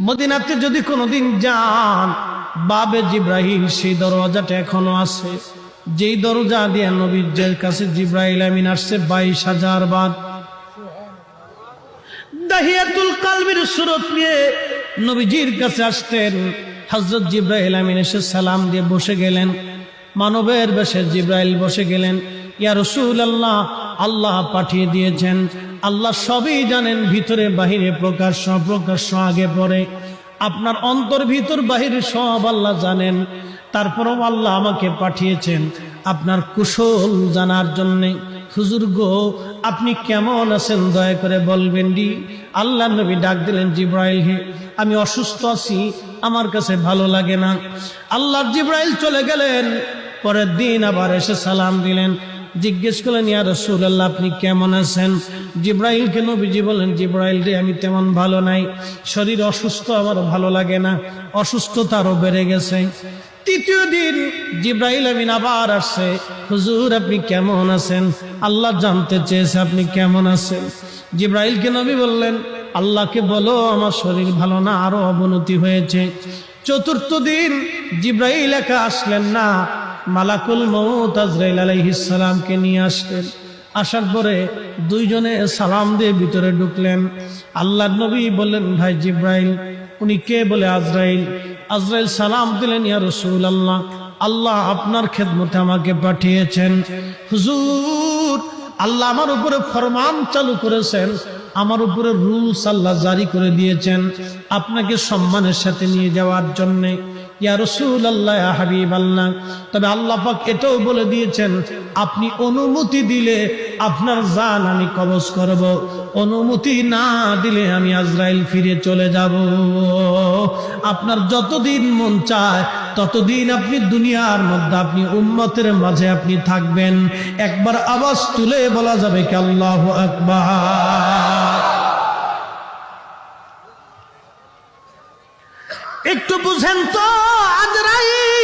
মদিনাতে যদি কোনোদিন যান, বাবে জিব্রাহিল সেই দরওয়াজাটা এখনও আছে। যেই দরজা দিয়ে নবীর কাছে জিব্রাহিল আমিন আসছে, বাইশ হাজার কালবির সুরত নিয়ে নবীজির কাছে এসে সালাম দিয়ে বসে গেলেন। মানবের বেশে জিব্রাইল বসে গেলেন। ইয়া আল্লাহ আল্লাহ পাঠিয়ে দিয়েছেন। আল্লাহ সবই জানেন, ভিতরে, বাহিরে প্রকাশ্য প্রকাশ্য আগে, পরে। আপনার অন্তর ভিতর, বাহিরে সব আল্লাহ জানেন। তারপরও আল্লাহ আমাকে পাঠিয়েছেন আপনার কুশল জানার জন্যে। হুজুর গো, আপনি কেমন আছেন? দয়া করে বলবেন ডি আল্লাহ নবী ডাক দিলেন, জিব্রাইল হে, আমি অসুস্থ আছি, আমার কাছে ভালো লাগে না। আল্লাহর জিব্রাইল চলে গেলেন, পরের দিন আবার এসে সালাম দিলেন। জিজ্ঞেস করলেন, ইয়া রসুল্লাহ আপনি কেমন আছেন? জিব্রাইলকে নবীজি বলেন জিব্রাইল রে, আমি তেমন ভালো নাই। শরীর অসুস্থ আমার ভালো লাগে না। অসুস্থতা আরও বেড়ে গেছে। তৃতীয় দিন জিব্রাইল আমিন আবার আসছে, হুজুর, আপনি কেমন আছেন? আল্লাহ জানতে চেয়েছে, আপনি কেমন আছেন? জিব্রাইলকে নবী বললেন, আল্লাহকে বলো, আমার শরীর ভালো না, আরও অবনতি হয়েছে। চতুর্থ দিন জিব্রাইল একা আসলেন না মালাকুল মৌত আজরাইল আলাইহিসালামকে নিয়ে আসলেন। আসার পরে দুইজনে সালাম দিয়ে ভিতরে ঢুকলেন। আল্লাহ নবী বললেন, ভাই জিব্রাইল, উনি কে বলে আজরাইল? আজরাইল সালাম দিলেন, ইয়া রসুল আল্লাহ আল্লাহ আপনার খেদমতে আমাকে পাঠিয়েছেন। হুজুর, আল্লাহ আমার উপরে ফরমান চালু করেছেন, আমার উপরে রুলস আল্লাহ জারি করে দিয়েছেন। আপনাকে সম্মানের সাথে নিয়ে যাওয়ার জন্যে ইয়া রসুল আল্লাহ হাবিব আল্লাহ তবে আল্লাহ পাক এটাও বলে দিয়েছেন, আপনি অনুমতি দিলে আপনার জান আমি কবজ করব, অনুমতি না দিলে আমি আজরাইল ফিরে চলে যাব। আপনার যতদিন মন চায়, ততদিন আপনি দুনিয়ার মধ্যে, আপনি উম্মতের মাঝে আপনি থাকবেন। একবার আওয়াজ তুলে বলা যাবে কি আল্লাহ আকবার। একটু বুঝেন তো আজরাইল।